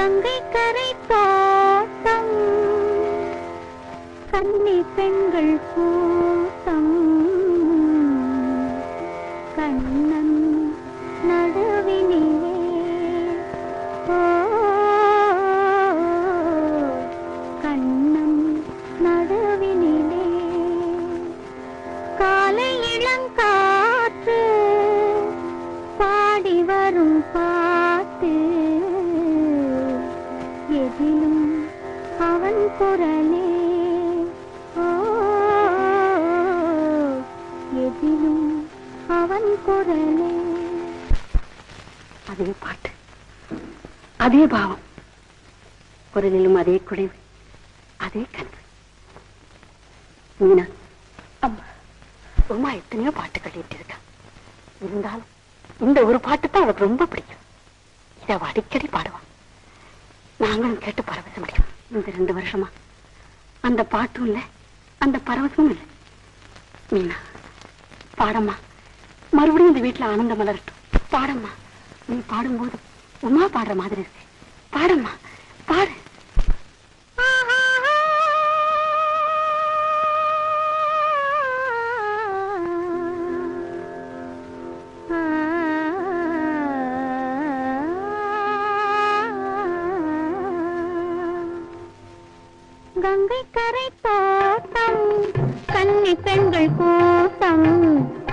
கங்கை கரை தோட்டம். கன்னி பெண்கள் கூட்டம். கண்ணன் நடுவினிலே. கண்ணன் நடுவினிலே. காலை இளங்கா குரலே. எதிலும் அவன் குரலே. அதே பாட்டு அதே பாவம். குரலிலும் அதே குடைவு அதே கனவு. மீனா அம்மா உமா எத்தனையோ பாட்டு கட்டிட்டு இருக்கா இருந்தாலும் இந்த ஒரு பாட்டு தான் அவளுக்கு ரொம்ப பிடிக்கும். இதை அடிக்கடி பாடுவான் நாங்களும் கேட்டு பரவச முடியும். இந்த ரெண்டு வருஷமா. அந்த பாட்டும் இல்லை அந்த பரவசமும் இல்லை. மீனா பாடம்மா. மறுபடியும் இந்த வீட்டுல ஆனந்தம் மலரட்டும். பாடம்மா நீ பாடும்போது உமா பாடுற மாதிரி இருக்கு. பாடம்மா பாடு. கங்கை கரை தோட்டம் கன்னி பெண்கள் கூட்டம்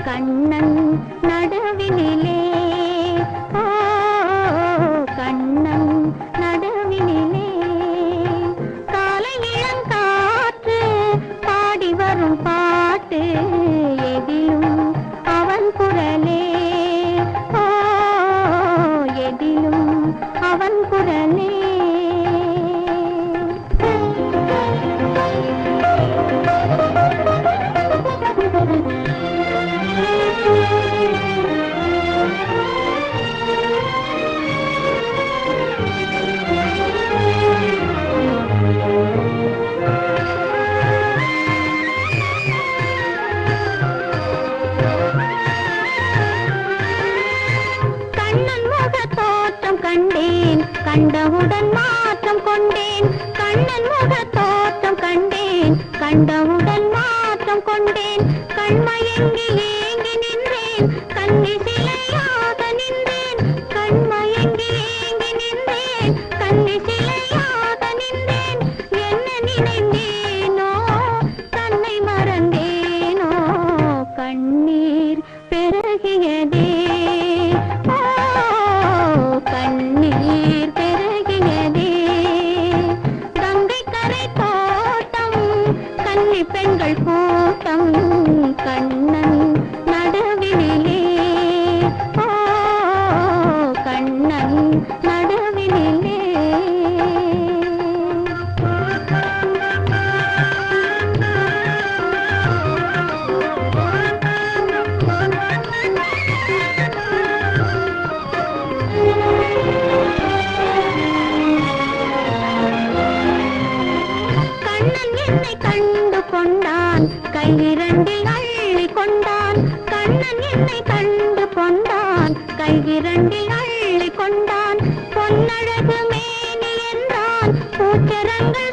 கண்ணன் நடுவினிலே. ஓ கண்ணன் நடுவினிலே. காலை இளங்காற்று பாடி வரும் பாட்டு எதிலும் அவன் குரலே. ஓ எதிலும் அவன் குரலே. கண்டவுடன் மாற்றம் கொண்டேன். கண்ணன் முக தோற்றம் கண்டேன். கண்டவுடன் மாற்றம் கொண்டேன். கண்மயங்கி ஏங்கி நின்றேன். கண்ணி கண்ணன் கண்டு கொண்டான் கையிரண்டில் அள்ளி கொண்டான் கண்ணன் என்னை கண்டு கொண்டான் கையிரண்டில் அள்ளி கொண்டான் பொன்னழகு மேனி என்றான் பூச்சரங்கள்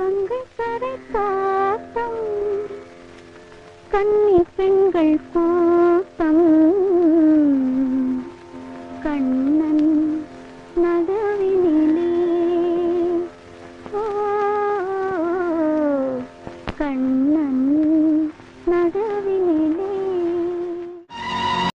கங்கை கரை காத்தம் கன்னி பெண்கள் கூட்டம்